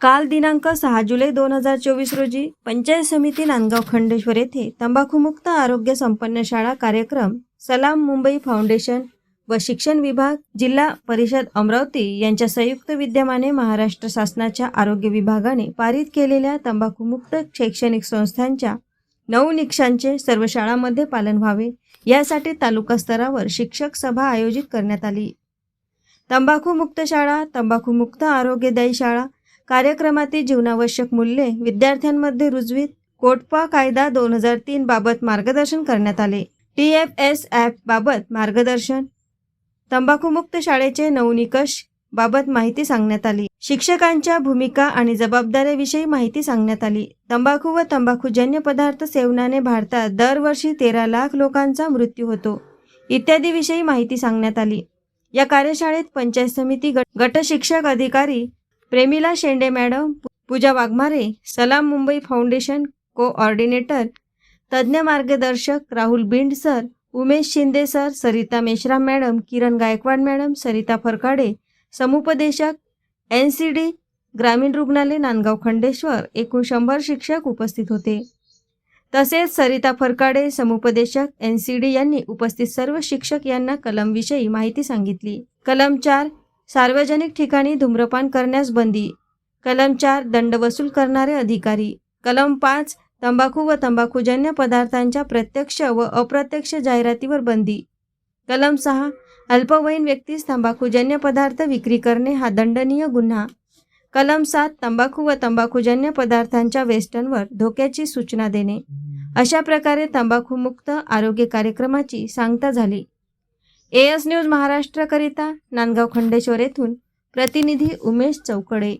काल दिनांक सहा जुलै दोन हजार चोवीस रोजी पंचायत समिती नांदगाव खंडेश्वर येथे तंबाखूमुक्त आरोग्य संपन्न शाळा कार्यक्रम सलाम मुंबई फाउंडेशन व शिक्षण विभाग जिल्हा परिषद अमरावती यांच्या संयुक्त विद्यमाने महाराष्ट्र शासनाच्या आरोग्य विभागाने पारित केलेल्या तंबाखूमुक्त शैक्षणिक संस्थांच्या नऊ निकषांचे सर्व शाळांमध्ये पालन व्हावे यासाठी तालुका स्तरावर शिक्षक सभा आयोजित करण्यात आली. तंबाखूमुक्त शाळा तंबाखूमुक्त आरोग्यदायी शाळा कार्यक्रमातील जीवनावश्यक मूल्ये विद्यार्थ्यांमध्ये रुजवीत. कोटपा कायदा दोन हजार तीन बाबत मार्गदर्शन करण्यात आले. टी एफ एस ॲप बाबत मार्गदर्शन. तंबाखूमुक्त शाळेचे नऊ निकष बाबत माहिती सांगण्यात आली. शिक्षकांच्या भूमिका आणि जबाबदाऱ्याविषयी माहिती सांगण्यात आली. तंबाखू व तंबाखूजन्य पदार्थ सेवनाने भारतात दरवर्षी तेरा लाख लोकांचा मृत्यू होतो. इत्यादी विषयी माहिती सांगण्यात आली. या कार्यशाळेत पंचायत समिती गट गटशिक्षक अधिकारी Premila Shende madam Pooja Waghmare Salaam Mumbai foundation coordinator तज्ज्ञ मार्गदर्शक Rahul Bind sir Umesh Shinde sir Sarita Meshram madam Kiran Gaikwad madam Sarita Pharkade समुपदेशक एन सी डी ग्रामीण रुग्णालय नांदगाव खंडेश्वर एकूण शंभर शिक्षक उपस्थित होते. तसेच सरिता फरकाडे समुपदेशक एन सी डी यांनी उपस्थित सर्व शिक्षक यांना कलमविषयी माहिती सांगितली. कलम चार सार्वजनिक ठिकाणी धूम्रपान करण्यास बंदी. कलम चार दंड वसूल करणारे अधिकारी. कलम पाच तंबाखू व तंबाखूजन्य पदार्थांच्या प्रत्यक्ष व अप्रत्यक्ष जाहिरातीवर बंदी. कलम सहा अल्पवयीन व्यक्तीस तंबाखूजन्य पदार्थ विक्री करणे हा दंडनीय गुन्हा. कलम सात तंबाखू व तंबाखूजन्य पदार्थांच्या वेस्टर्नवर धोक्याची सूचना देणे. अशा प्रकारे तंबाखूमुक्त आरोग्य कार्यक्रमाची सांगता झाली. एस न्यूज महाराष्ट्राकरिता नांदगाव खंडेश्वर येथून प्रतिनिधी उमेश चौकडे.